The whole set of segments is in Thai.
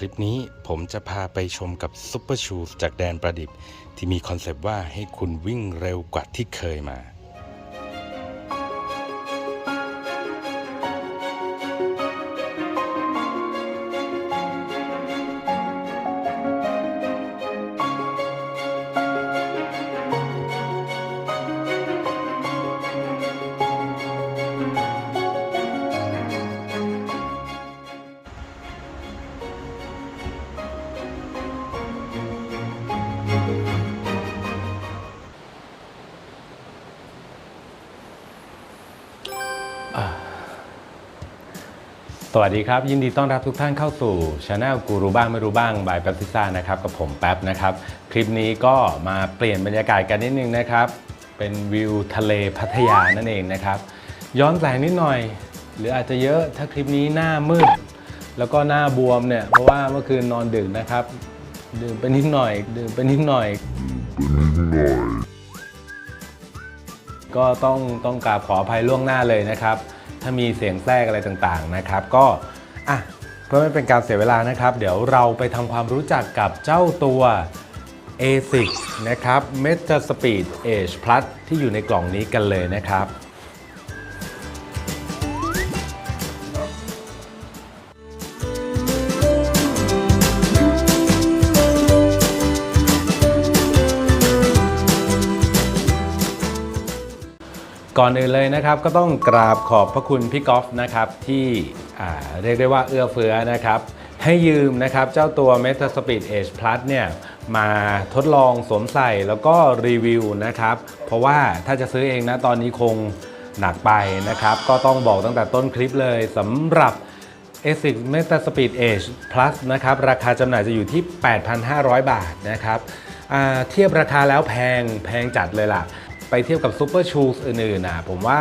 คลิปนี้ผมจะพาไปชมกับซุปเปอร์ชูสจากแดนประดิบ ที่มีคอนเซปต์ว่าให้คุณวิ่งเร็วกว่าที่เคยมา วัสดีครับ ยินดีต้อนรับทุกท่านเข้าสู่ช anel กูรู้บ้างไม่รู้บ้างบายแป๊บซิซ่านะครับกับผมแป๊บนะครับ คลิปนี้ก็มาเปลี่ยนบรรยากาศกันนิดนึงนะครับ เป็นวิวทะเลพัทยานั่นเองนะครับ ย้อนแสงนิดหน่อย หรืออาจจะเยอะถ้าคลิปนี้หน้ามืด แล้วก็หน้าบวมเนี่ย เพราะว่าเมื่อคืนนอนดึกนะครับ ดื่มไปนิดหน่อย ดื่มไปนิดหน่อยก็ต้องต้องกราบขออภัยล่วงหน้าเลยนะครับ ถ้ามีเสียงแทรกอะไรต่างๆนะครับ ก็อะเพื่อไม่เป็นการเสียเวลานะครับ เดี๋ยวเราไปทำความรู้จักกับเจ้าตัว ASIC นะครับ Meta Speed Edge Plus ที่อยู่ในกล่องนี้กันเลยนะครับ ก่อนอื่นเลยนะครับก็ต้องกราบขอบพระคุณพี่กอล์ฟนะครับที่เรียกได้ว่าเอื้อเฟื้อนะครับให้ยืมนะครับเจ้าตัว Meta Speed Edge Plus เนี่ยมาทดลองสวมใส่แล้วก็รีวิวนะครับ เพราะว่าถ้าจะซื้อเองนะตอนนี้คงหนักไปนะครับ ก็ต้องบอกตั้งแต่ต้นคลิปเลยสำหรับ ASIC Meta Speed Edge Plus นะครับราคาจำหน่ายจะอยู่ที่ 8,500 บาทนะครับเทียบราคาแล้วแพงแพงจัดเลยล่ะ ไปเทียบกับ Super Shoes อื่นๆนะผมว่า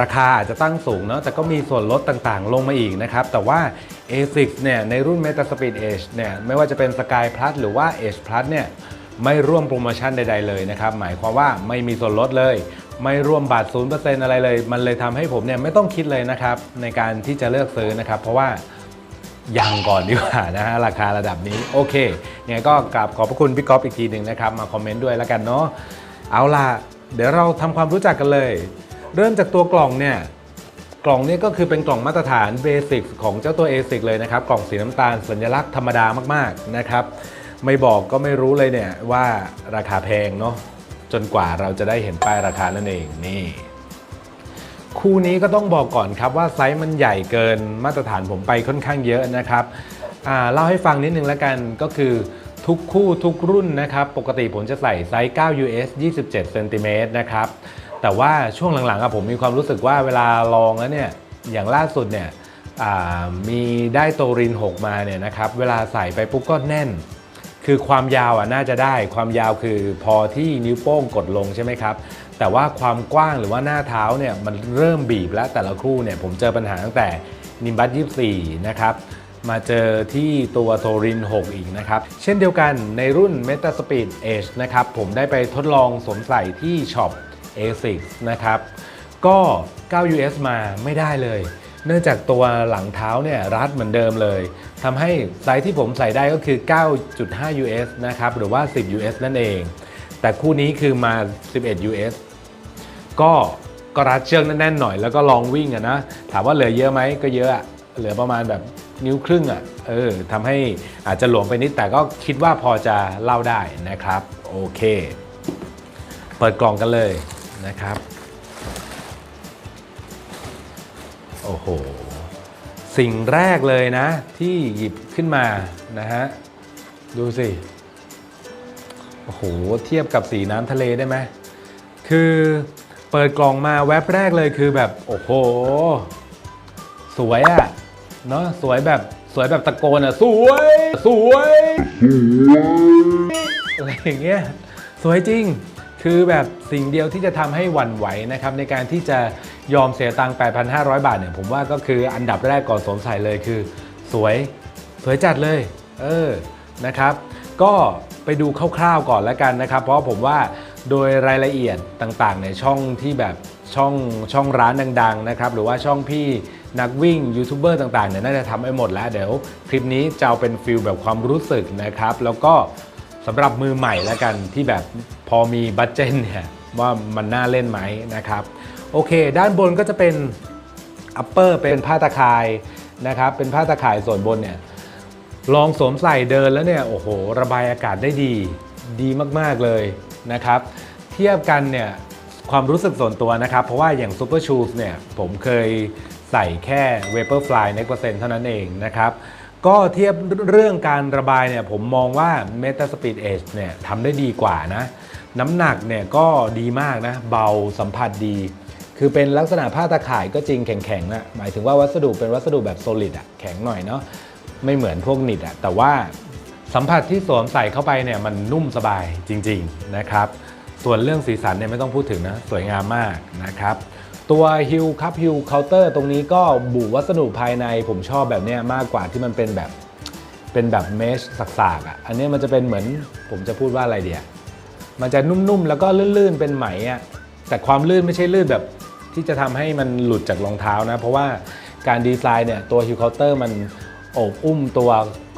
ราคาอาจจะตั้งสูงเนาะแต่ก็มีส่วนลดต่างๆ ลงมาอีกนะครับ แต่ว่า ASIC เนี่ยในรุ่น Meta Speed Edge เนี่ยไม่ว่าจะเป็น Sky Plus หรือว่า Edge Plus เนี่ยไม่ร่วมโปรโมชั่นใดๆเลยนะครับ หมายความว่าไม่มีส่วนลดเลย ไม่ร่วมบัตร0%อะไรเลย มันเลยทำให้ผมเนี่ยไม่ต้องคิดเลยนะครับ ในการที่จะเลือกซื้อนะครับ เพราะว่ายังก่อนดีกว่านะฮะราคาระดับนี้โอเคยังไงก็กราบขอบพระคุณพี่ก๊อฟอีกทีหนึ่งนะครับ มาคอมเมนต์ด้วยแล้วกันเนาะ เอาล่ะ เดี๋ยวเราทำความรู้จักกันเลย เริ่มจากตัวกล่องเนี่ย กล่องนี้ก็คือเป็นกล่องมาตรฐานเบสิกของเจ้าตัว ASIC เลยนะครับ กล่องสีน้ำตาลสัญลักษณ์ธรรมดามากๆนะครับ ไม่บอกก็ไม่รู้เลยเนี่ยว่าราคาแพงเนาะจนกว่าเราจะได้เห็นป้ายราคานั่นเองนี่คู่นี้ก็ต้องบอกก่อนครับว่าไซส์มันใหญ่เกินมาตรฐานผมไปค่อนข้างเยอะนะครับอ่าเล่าให้ฟังนิดนึงแล้วกันก็คือ ทุกคู่ทุกรุ่นนะครับ ปกติผมจะใส่ไซส์ 9 US 27เซนติเมตรนะครับ แต่ว่าช่วงหลังๆอะผมมีความรู้สึกว่าเวลาลองแล้วเนี่ย อย่างล่าสุดเนี่ยมีได้โตริน 6 มาเนี่ยนะครับ เวลาใส่ไปปุ๊บก็แน่น คือความยาวอะน่าจะได้ ความยาวคือพอที่นิ้วโป้งกดลงใช่ไหมครับ แต่ว่าความกว้างหรือว่าหน้าเท้าเนี่ยมันเริ่มบีบแล้วแต่ละคู่เนี่ยผมเจอปัญหาตั้งแต่นิมบัต24นะครับ มาเจอที่ตัวโทริน 6 อีกนะครับ เช่นเดียวกันในรุ่น Meta Speed Edge นะครับ ผมได้ไปทดลองสวมใส่ที่ช็อป A6 นะครับ ก็ 9 US มาไม่ได้เลย เนื่องจากตัวหลังเท้าเนี่ยรัดเหมือนเดิมเลยทำให้ไซส์ที่ผมใส่ได้ก็คือ 9.5 US นะครับ หรือว่า 10 US นั่นเอง แต่คู่นี้คือมา 11 US ก็ก็รัดเชือกแน่นๆหน่อยแล้วก็ลองวิ่งอะนะ ถามว่าเหลือเยอะไหมก็เยอะเหลือประมาณแบบ นิ้วครึ่งอะเออทำให้อาจจะหลวมไปนิดแต่ก็คิดว่าพอจะเล่าได้นะครับ โอเค เปิดกล่องกันเลยนะครับ โอ้โห สิ่งแรกเลยนะ ที่หยิบขึ้นมานะฮะ ดูสิ โอ้โห เทียบกับสีน้ำทะเลได้ไหมคือเปิดกล่องมาแว็บแรกเลยคือแบบ โอ้โห สวยอะ่ะ เนาะสวยแบบสวยแบบตะโกนอะ สวย สวย อะไรอย่างเงี้ยสวยจริง คือแบบสิ่งเดียวที่จะทำให้หวั่นไหวนะครับ ในการที่จะยอมเสียตังค์8,500 บาทเนี่ยผมว่าก็คืออันดับแรกก่อนสวมใส่เลยคือ สวยสวยจัดเลย เออนะครับ ก็ไปดูคร่าวๆก่อนแล้วกันนะครับ เพราะผมว่าโดยรายละเอียดต่างๆในช่องที่แบบช่องช่องร้านดัง ๆ นะครับ หรือว่าช่องพี่ นักวิ่งยูทูบเบอร์ต่างๆเนี่ยน่าจะทำให้หมดแล้วเดี๋ยวคลิปนี้จะเอาเป็นฟิลแบบความรู้สึกนะครับ แล้วก็สำหรับมือใหม่แล้วกันที่แบบพอมีบัตเจนเนี่ยว่ามันน่าเล่นไหมนะครับ โอเค ด้านบนก็จะเป็นอัปเปอร์เป็นผ้าตะข่ายนะครับ เป็นผ้าตะข่ายส่วนบนเนี่ยลองสวมใส่เดินแล้วเนี่ยโอ้โห ระบายอากาศได้ดีดีมากๆเลยนะครับ เทียบกันเนี่ยความรู้สึกส่วนตัวนะครับ เพราะว่าอย่าง Super Shoes เนี่ยผมเคย ใส่แค่ Vaporfly Next Percent เท่านั้นเองนะครับ ก็เทียบเรื่องการระบายเนี่ยผมมองว่า Meta Speed Edge เนี่ยทำได้ดีกว่านะ น้ำหนักเนี่ยก็ดีมากนะ เบาสัมผัสดี คือเป็นลักษณะผ้าตะข่ายก็จริงแข็งๆนะหมายถึงว่าวัสดุเป็นวัสดุแบบโซลิดอะแข็งหน่อยเนาะไม่เหมือนพวกนิดอะแต่ว่าสัมผัสที่สวมใส่เข้าไปเนี่ยมันนุ่มสบายจริง ๆนะครับ ส่วนเรื่องสีสันเนี่ยไม่ต้องพูดถึงนะ สวยงามมากนะครับ ตัวฮิลคัพฮิลเคาน์เตอร์ตรงนี้ก็บุวัสดุภายในผมชอบแบบเนี้ยมากกว่าที่มันเป็นแบบเป็นแบบเมชสากๆอะอันนี้มันจะเป็นเหมือนผมจะพูดว่าอะไรเดียมันจะนุ่มๆ แล้วก็ลื่นๆ เป็นไหมอะแต่ความลื่นไม่ใช่ลื่นแบบที่จะทำให้มันหลุดจากรองเท้านะ เพราะว่าการดีไซน์เนี่ยตัวฮิลเคาน์เตอร์มันโอบอุ้มตัว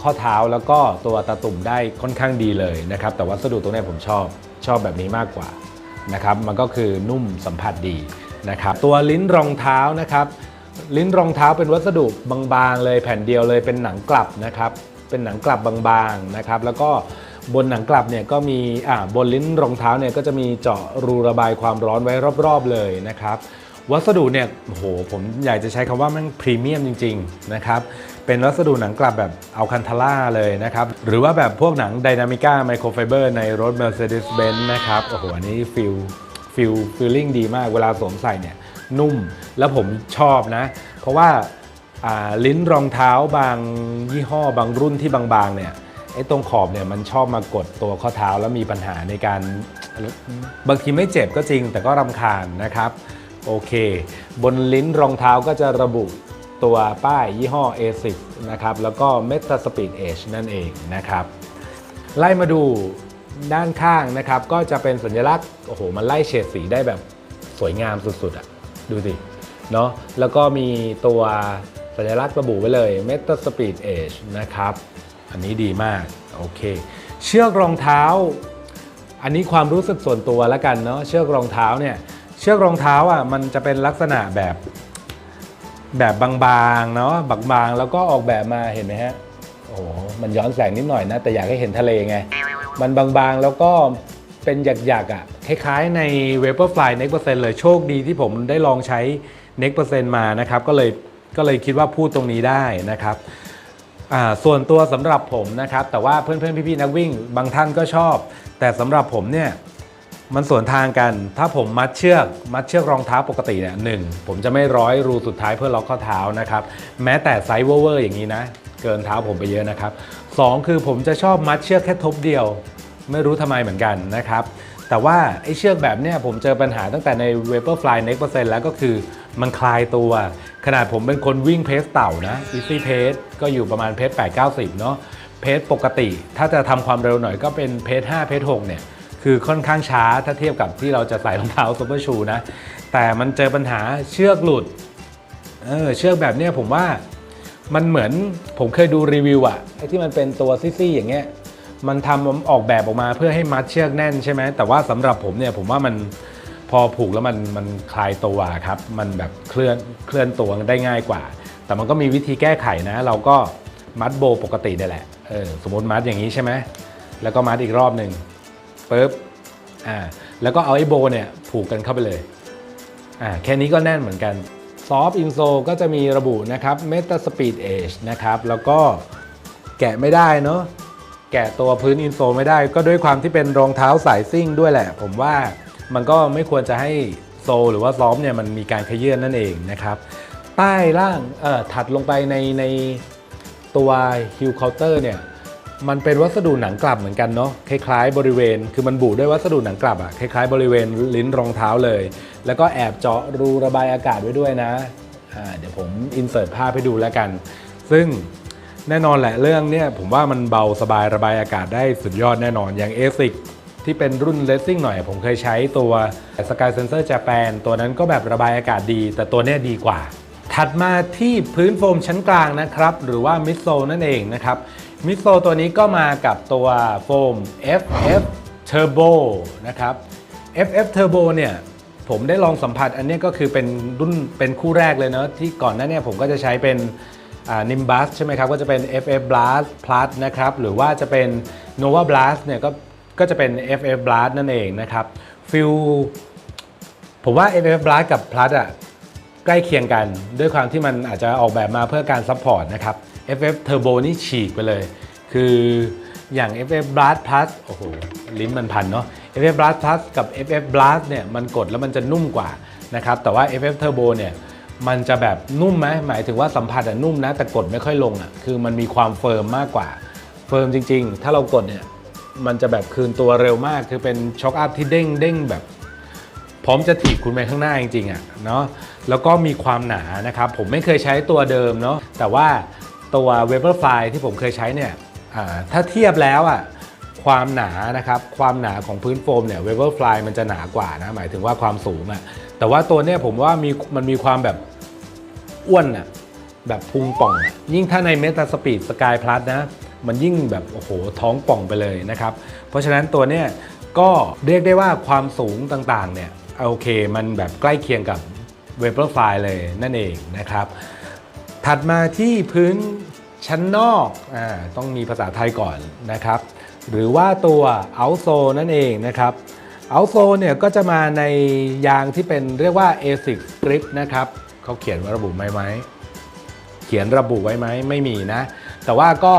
ข้อเท้าแล้วก็ตัวตาตุ่มได้ค่อนข้างดีเลยนะครับ แต่วัสดุตรงนี้ผมชอบชอบแบบนี้มากกว่านะครับ มันก็คือนุ่มสัมผัสดี นะครับตัวลิ้นรองเท้านะครับลิ้นรองเท้าเป็นวัสดุบางๆ เลยแผ่นเดียวเลยเป็นหนังกลับนะครับเป็นหนังกลับบางๆนะครับแล้วก็บนหนังกลับเนี่ยก็มีอ่าบนลิ้นรองเท้าเนี่ยก็จะมีเจาะรูระบายความร้อนไว้รอบๆเลยนะครับวัสดุเนี่ยโหผมอยากจะใช้คำว่ามันพรีเมียมจริงๆนะครับเป็นวัสดุหนังกลับแบบเอัลคันทาร่าเลยนะครับหรือว่าแบบพวกหนังไดนามิก้าไมโครไฟเบอร์ในรถ Mercedes-Benz นะครับโอ้โหอันนี้ฟิล ฟิลฟิลลิ่งดีมาก เวลาสวมใส่เนี่ยนุ่มแล้วผมชอบนะ เพราะว่าาลิ้นรองเท้าบางยี่ห้อบางรุ่นที่บางๆเนี่ยไอ้ตรงขอบเนี่ยมันชอบมากดตัวข้อเท้าแล้วมีปัญหาในการบางทีไม่เจ็บก็จริง แต่ก็รำคาญนะครับโอเค บนลิ้นรองเท้าก็จะระบุตัวป้ายยี่ห้อ A10 นะครับแล้วก็ Meta Speed Edge นั่นเองนะครับ ไล่มาดู ด้านข้างนะครับ ก็จะเป็นสัญลักษณ์โอ้โหมันไล่เฉดสีได้แบบสวยงามสุดๆอะดูสิเนาะแล้วก็มีตัวสัญลักษณ์ระบุไว้เลย Meta Speed Edge นะครับ อันนี้ดีมาก โอเค เชือกรองเท้า อันนี้ความรู้สึกส่วนตัวแล้วกันเนาะเชือกรองเท้าเนี่ยเชือกรองเท้าอะมันจะเป็นลักษณะแบบแบบบางๆเนาะบางๆ แล้วก็ออกแบบมาเห็นไหมฮะโอ้โหมันย้อนแสงนิดหน่อยนะ แต่อยากให้เห็นทะเลไง มันบางๆ แล้วก็เป็นหยักๆอะคล้ายๆใน Vaporfly Next Percent เลยโชคดีที่ผมได้ลองใช้ Next Percent มานะครับก็เลยก็เลยคิดว่าพูดตรงนี้ได้นะครับอ่าส่วนตัวสำหรับผมนะครับ แต่ว่าเพื่อนๆพี่ๆนักวิ่งบางท่านก็ชอบ แต่สำหรับผมเนี่ยมันสวนทางกัน ถ้าผมมัดเชือกมัดเชือกรองเท้าปกติเนี่ยหนึ่งผมจะไม่ร้อยรูสุดท้ายเพื่อล็อกข้อเท้านะครับ แม้แต่ไซส์เวอร์อย่างนี้นะ เกินเท้าผมไปเยอะนะครับ สองคือผมจะชอบมัดเชือกแค่ทบเดียว ไม่รู้ทำไมเหมือนกันนะครับ แต่ว่าไอ้เชือกแบบเนี้ยผมเจอปัญหาตั้งแต่ใน Vaporfly Next Percent แล้วก็คือมันคลายตัว ขนาดผมเป็นคนวิ่งเพสเต่านะ Easy Pace ก็อยู่ประมาณเพส8 90 เนาะเพสปกติ ถ้าจะทำความเร็วหน่อยก็เป็นเพส5เพส6เนี่ยคือค่อนข้างช้าถ้าเทียบกับที่เราจะใส่รองเท้าซูเปอร์ชูนะ แต่มันเจอปัญหาเชือกหลุดเออเชือกแบบเนี้ยผมว่า มันเหมือนผมเคยดูรีวิวอะไอ้ที่มันเป็นตัวซี่ๆอย่างเงี้ยมันทำออกแบบออกมาเพื่อให้มัดเชือกแน่นใช่ไหมแต่ว่าสำหรับผมเนี่ยผมว่ามันพอผูกแล้วมันมันคลายตัวครับ มันแบบเคลื่อนเคลื่อนตัวได้ง่ายกว่า แต่มันก็มีวิธีแก้ไขนะ เราก็มัดโบปกติได้แหละเออสมมติมัดอย่างนี้ใช่ไหมแล้วก็มัดอีกรอบหนึ่งปุ๊บอ่าแล้วก็เอาไอ้โบเนี่ยผูกกันเข้าไปเลยอ่าแค่นี้ก็แน่นเหมือนกัน Soft Insole ก็จะมีระบุนะครับ Meta Speed Edge นะครับแล้วก็แกะไม่ได้เนาะแกะตัวพื้นอินโซไม่ได้ ก็ด้วยความที่เป็นรองเท้าสายซิ่งด้วยแหละ ผมว่ามันก็ไม่ควรจะให้โซหรือว่าซ้อมเนี่ยมันมีการขยื่นนั่นเองนะครับใต้ล่างเอ่อถัดลงไปในในตัวฮิลเคาน์เตอร์เนี่ยมันเป็นวัสดุหนังกลับเหมือนกันเนาะคล้ายๆ บริเวณ คือมันบุด้วยวัสดุหนังกลับอะคล้ายๆ บริเวณลิ้นรองเท้าเลย แล้วก็แอบเจาะรูระบายอากาศไว้ด้วยนะเดี๋ยวผมอินเสิร์ตภาพให้ดูแล้วกัน ซึ่งแน่นอนแหละเรื่องเนี่ยผมว่ามันเบาสบายระบายอากาศได้สุดยอดแน่นอนอย่าง ASIC ที่เป็นรุ่นเลสซิ่งหน่อยผมเคยใช้ตัว Sky Sensor Japan ตัวนั้นก็แบบระบายอากาศดี แต่ตัวเนี้ยดีกว่า ถัดมาที่พื้นโฟมชั้นกลางนะครับ หรือว่ามิดโซนั่นเองนะครับมิดโซตัวนี้ก็มากับตัวโฟม FF Turbo นะครับ FF Turbo เนี่ย ผมได้ลองสัมผัสอันนี้ก็คือเป็นรุ่นเป็นคู่แรกเลยเนาะที่ก่อนหน้าเนี้ผมก็จะใช้เป็นนิมบัสใช่ไหมครับก็จะเป็น FF Blast Plus นะครับหรือว่าจะเป็น Nova Blast เนี่ยก็ก็จะเป็น FF Blast นั่นเองนะครับฟิลผมว่า FF Blast กับ Plus อะใกล้เคียงกัน ด้วยความที่มันอาจจะออกแบบมาเพื่อการซัพพอร์ตนะครับ FF Turbo นี่ฉีกไปเลย คือ อย่าง FF Blast Plus โอ้โหลิ้นมันพันเนาะ FF Blast Plus กับ FF Blast เนี่ยมันกดแล้วมันจะนุ่มกว่านะครับแต่ว่า FF Turbo เนี่ยมันจะแบบนุ่มไหมหมายถึงว่าสัมผัสอะนุ่มนะ แต่กดไม่ค่อยลงอะคือมันมีความเฟิร์มมากกว่า เฟิร์มจริง ๆ ถ้าเรากดเนี่ยมันจะแบบคืนตัวเร็วมาก คือเป็นช็อคอัพที่เด้งเด้งแบบพร้อมจะถีบคุณไปข้างหน้าจริงๆอะเนาะแล้วก็มีความหนานะครับ ผมไม่เคยใช้ตัวเดิมเนาะแต่ว่าตัว w e b e r f l y ที่ผมเคยใช้เนี่ย ถ้าเทียบแล้วอะความหนานะครับความหนาของพื้นโฟมเนี่ย w e b e r f l y มันจะหนากว่านะหมายถึงว่าความสูงอะแต่ว่าตัวเนี้ยผมว่ามีมันมีความแบบอ้วนอะแบบพุงป่อง ยิ่งถ้าใน Meta Speed Sky Plus นะมันยิ่งแบบโอ้โหท้องป่องไปเลยนะครับ เพราะฉะนั้นตัวเนี้ยก็เรียกได้ว่าความสูงต่างๆเนี่ยโอเคมันแบบใกล้เคียงกับ v a p o r f l y เลยนั่นเองนะครับ ถัดมาที่พื้น ชั้นนอกอต้องมีภาษาไทยก่อนนะครับ หรือว่าตัว outsole นั่นเองนะครับ outsole เนี่ยก็จะมาในยางที่เป็นเรียกว่า ASIC grip นะครับเขาเขียนว่าระบุไหมไหมเขียนระบุไว้ไหมไม่มีนะ แต่ว่าก็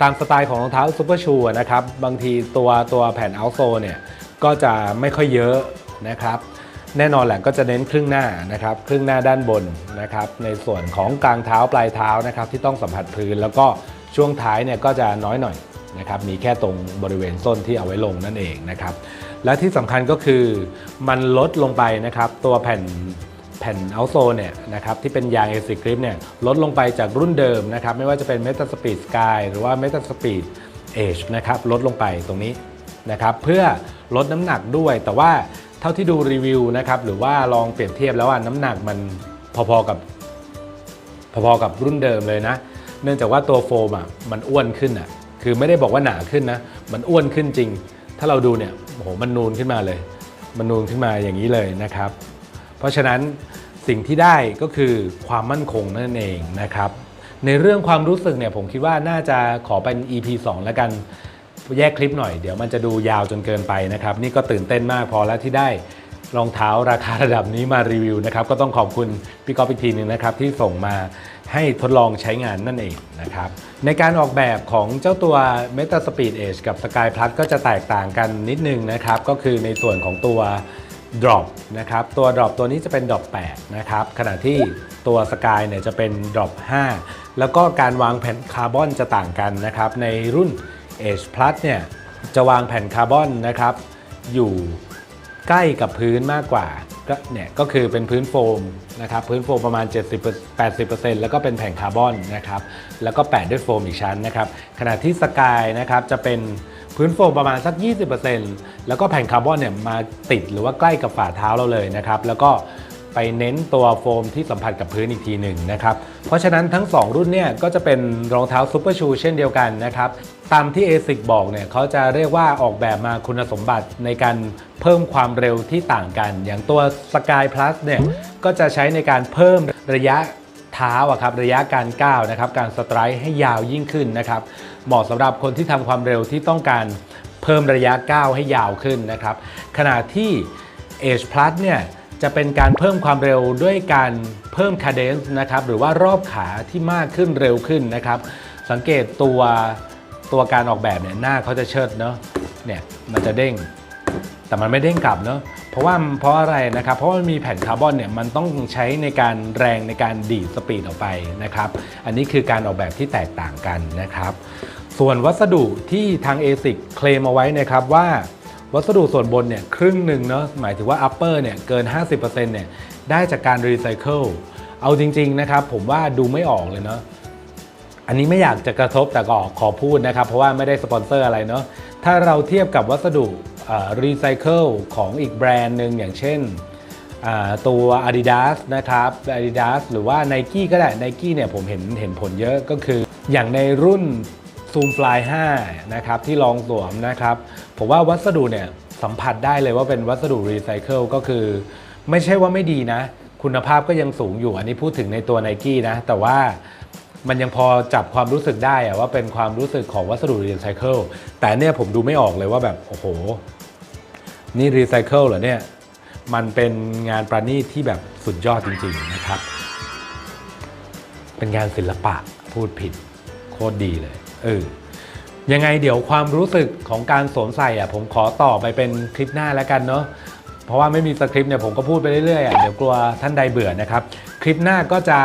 ตามสไตล์ของรองเท้าซูเปอร์ชูนะครับ บางทีตัวตัวแผ่นเอาโซเนี่ยก็จะไม่ค่อยเยอะนะครับ แน่นอนแหละก็จะเน้นครึ่งหน้านะครับครึ่งหน้าด้านบนนะครับในส่วนของกลางเท้าปลายเท้านะครับที่ต้องสัมผัสพื้น แล้วก็ช่วงท้ายเนี่ยก็จะน้อยหน่อยนะครับมีแค่ตรงบริเวณส้นที่เอาไว้ลงนั่นเองนะครับและที่สำคัญก็คือมันลดลงไปนะครับตัวแผ่นแผ่นเอาโซเนี่ยนะครับที่เป็นยาง a อซิกริปเนี่ยลดลงไปจากรุ่นเดิมนะครับไม่ว่าจะเป็น Meta Speed Sky หรือว่า Meta Speed Edge นะครับลดลงไปตรงนี้นะครับเพื่อลดน้ำหนักด้วยแต่ว่า เท่าที่ดูรีวิวนะครับหรือว่าลองเปรียบเทียบแล้วว่าน้ำหนักมันพอๆกับพอๆกับรุ่นเดิมเลยนะ เนื่องจากว่าตัวโฟมอะมันอ้วนขึ้นอะคือไม่ได้บอกว่าหนาขึ้นนะ มันอ้วนขึ้นจริง ถ้าเราดูเนี่ยโอ้โหมันนูนขึ้นมาเลย มันนูนขึ้นมาอย่างนี้เลยนะครับ เพราะฉะนั้นสิ่งที่ได้ก็คือความมั่นคงนั่นเองนะครับ ในเรื่องความรู้สึกเนี่ยผมคิดว่าน่าจะขอเป็น EP 2 แล้วกัน แยกคลิปหน่อยเดี๋ยวมันจะดูยาวจนเกินไปนะครับ นี่ก็ตื่นเต้นมากพอแล้วที่ได้รองเท้าราคาระดับนี้มารีวิวนะครับ ก็ต้องขอบคุณพี่ก๊อฟอีกทีหนึงนะครับ ที่ส่งมาให้ทดลองใช้งานนั่นเองนะครับ ในการออกแบบของเจ้าตัว Meta Speed Edge กับ Sky Plus ก็จะแตกต่างกันนิดนึงนะครับ ก็คือในส่วนของตัว drop นะครับ ตัว drop ตัวนี้จะเป็น drop 8 นะครับ ขณะที่ตัว Sky เนี่ยจะเป็น drop 5 แล้วก็การวางแผ่นคาร์บอนจะต่างกันนะครับ ในรุ่น Edge Plus เนี่ยจะวางแผ่นคาร์บอนนะครับอยู่ใกล้กับพื้นมากกว่าก็เนี่ยก็คือเป็นพื้นโฟมนะครับพื้นโฟมประมาณ 70-80%แล้วก็เป็นแผ่นคาร์บอนนะครับแล้วก็แปะด้วยโฟมอีกชั้นนะครับขณะที่สกายนะครับจะเป็นพื้นโฟมประมาณสัก 20%แล้วก็แผ่นคาร์บอนเนี่ยมาติดหรือว่าใกล้กับฝ่าเท้าเราเลยนะครับแล้วก็ ไปเน้นตัวโฟมที่สัมผัสกับพื้นอีกทีหนึ่งนะครับ เพราะฉะนั้นทั้ง 2 รุ่นเนี่ยก็จะเป็นรองเท้าซูเปอร์ชูเช่นเดียวกันนะครับ ตามที่ ASIC บอกเนี่ยเขาจะเรียกว่าออกแบบมาคุณสมบัติในการเพิ่มความเร็วที่ต่างกัน อย่างตัว Sky Plus เนี่ยก็จะใช้ในการเพิ่มระยะเท้าอะครับระยะการก้าวนะครับการสไตร์ให้ยาวยิ่งขึ้นนะครับ เหมาะสำหรับคนที่ทำความเร็วที่ต้องการเพิ่มระยะก้าวให้ยาวขึ้นนะครับ ขณะที่ Edge Plus เนี่ย จะเป็นการเพิ่มความเร็วด้วยการเพิ่ม cadence นะครับหรือว่ารอบขาที่มากขึ้นเร็วขึ้นนะครับ สังเกตตัวตัวการออกแบบเนี่ยหน้าเขาจะเชิดเนาะเนี่ยมันจะเด้ง แต่มันไม่เด้งกลับเนาะเพราะว่าเพราะอะไรนะครับ เพราะมันมีแผ่นคาร์บอนเนี่ยมันต้องใช้ในการแรงในการดีดสปีดออกไปนะครับ อันนี้คือการออกแบบที่แตกต่างกันนะครับ ส่วนวัสดุที่ทาง ASIC เคลมเอาไว้นะครับว่า วัสดุส่วนบนเนี่ยครึ่งหนึ่งเนาะหมายถึงว่า upper เนี่ยเกิน 50%เนี่ยได้จากการรีไซเคิลเอาจริงๆนะครับผมว่าดูไม่ออกเลยเนาะอันนี้ไม่อยากจะกระทบแต่ก็ขอพูดนะครับ เพราะว่าไม่ได้สปอนเซอร์อะไรเนาะถ้าเราเทียบกับวัสดุรีไซเคิลของอีกแบรนด์หนึ่งอย่างเช่นตัว Adidas นะครับ Adidas หรือว่า Nike ก็ได้ Nike เนี่ยผมเห็นเห็นผลเยอะก็คืออย่างในรุ่น Zoom Fly 5นะครับที่ลองสวมนะครับ ผมว่าวัสดุเนี่ยสัมผัสได้เลยว่าเป็นวัสดุรีไซเคิลก็คือ ไม่ใช่ว่าไม่ดีนะ คุณภาพก็ยังสูงอยู่อันนี้พูดถึงในตัว Nike นะ แต่ว่ามันยังพอจับความรู้สึกได้อะว่าเป็นความรู้สึกของวัสดุรีไซเคิลแต่เนี่ยผมดูไม่ออกเลยว่าแบบ โอ้โห นี่รีไซเคิลเหรอเนี่ย มันเป็นงานประณีตที่แบบสุดยอดจริง ๆ นะครับ เป็นงานศิลปะพูดผิด โคตรดีเลย เออยังไงเดี๋ยวความรู้สึกของการสวมใส่อะผมขอต่อไปเป็นคลิปหน้าแล้วกันเนาะเพราะว่าไม่มีสคริปต์เนี่ยผมก็พูดไปเรื่อยๆอะเดี๋ยวกลัวท่านใดเบื่อนะครับ คลิปหน้าก็จะ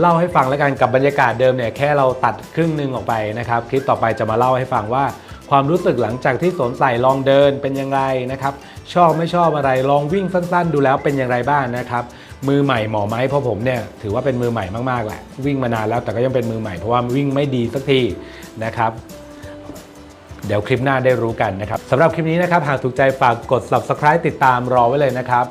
เล่าให้ฟังแล้วกันกับบรรยากาศเดิมเนี่ยแค่เราตัดครึ่งหนึ่งออกไปนะครับ คลิปต่อไปจะมาเล่าให้ฟังว่า ความรู้สึกหลังจากที่สวมใส่ลองเดินเป็นยังไงนะครับ ชอบไม่ชอบอะไรลองวิ่งสั้น ๆ ดูแล้วเป็นอย่างไรบ้างนะครับ มือใหม่หมอไหมเพราะผมเนี่ยถือว่าเป็นมือใหม่มากๆแหละวิ่งมานานแล้วแต่ก็ยังเป็นมือใหม่เพราะว่าวิ่งไม่ดีสักทีนะครับ เดี๋ยวคลิปหน้าได้รู้กันนะครับสำหรับคลิปนี้นะครับหากถูกใจฝากกด subscribe ติดตามรอไว้เลยนะครับ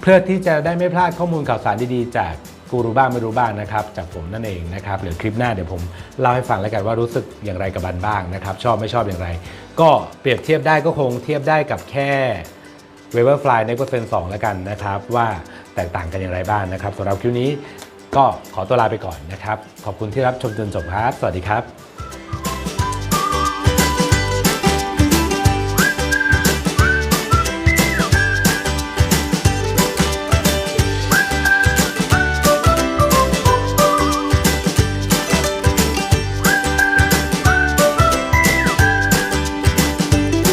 เพื่อที่จะได้ไม่พลาดข้อมูลข่าวสารดีๆ จากกูรู้บ้างไม่รู้บ้างนะครับจากผมนั่นเองนะครับหรือคลิปหน้าเดี๋ยวผมเล่าให้ฟังแล้วกันว่ารู้สึกอย่างไรกับบันบ้างนะครับ ชอบไม่ชอบอย่างไร ก็เปรียบเทียบได้ก็คงเทียบได้กับแค่ w e v e r f l y ในเปอร์เซนต์2แล้วกันนะครับ ว่าแตกต่างกันอย่างไรบ้างนะครับสำหรับคลิปนี้ก็ขอตัวลาไปก่อนนะครับ ขอบคุณที่รับชมจนจบครับ สวัสดีครับ